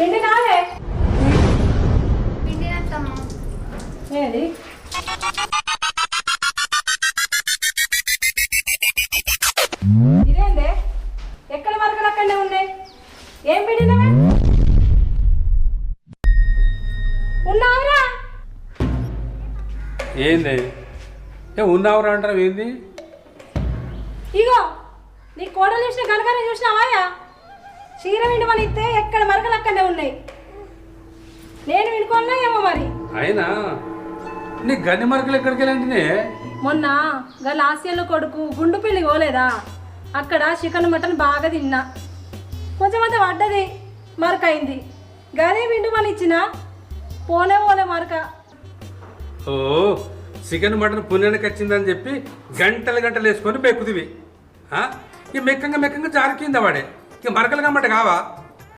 పిండి నాదే ఏది ఇదేందే? ఎక్కడ మరకలు అక్కడనే ఉన్నాయి? ఏం పిండినవే ఉన్నావురా? ఏంది? ఏ ఉన్నావురా అంటారు ఏంది? ఇగో నీ కోడలు చూసిన కనకనే చూసినావాయా చీర విండమని ఇస్తే ఎక్కడ మరకలు అక్కడనే ఉన్నాయి. నేను వినుకోన్నా ఏమో మరి? అయినా నీ గన్ని మరకలు ఎక్కడికి వెళ్ళంటే మొన్న గా లాస్యంలో కొడుకు గుండు పెళ్ళి పోలేదా? అక్కడ చికెన్ మటన్ బాగా తిన్నా. కొంచెం అంత పడ్డది మరక అయింది గదే విండుమని ఇచ్చిన పోనే పోలే మరక. ఓ చికెన్ మటన్ పుణ్యానికి వచ్చిందని చెప్పి గంటలు గంటలు వేసుకొని బెక్కుతివి. ఆ? ఇక మెక్కంగా మెక్కంగా జారికిందా వాడే. ఇక మరకలు కమ్మట కావా